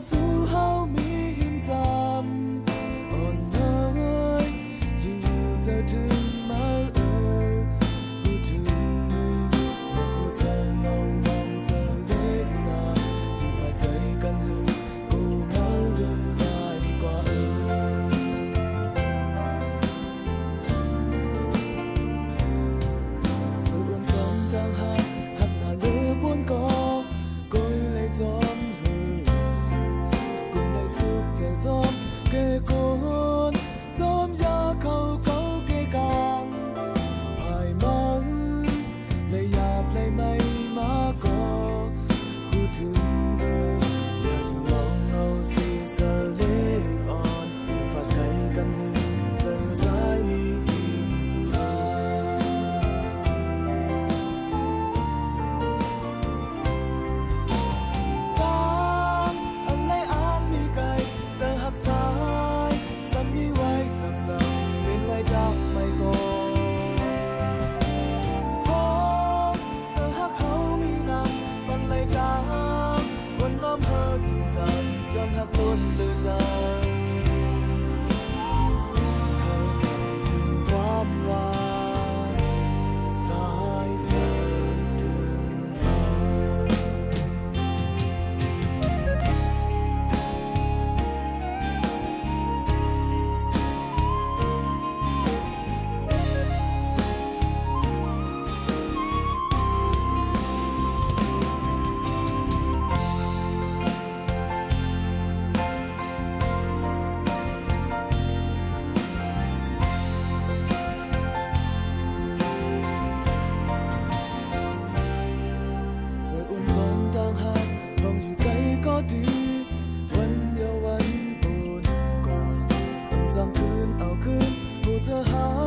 诉 con dám ra câu câu cây càng phải mơ lấy dạp lấy mây con hát luôn lời dài to heart.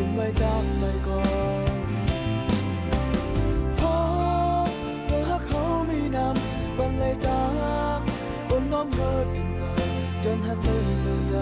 ดึงไว้จากไม่ก่อนพบเธอหักเขาไม่นำบันเลยตามบนน้อมเธอจริงใจจนหักลืมเธอใจ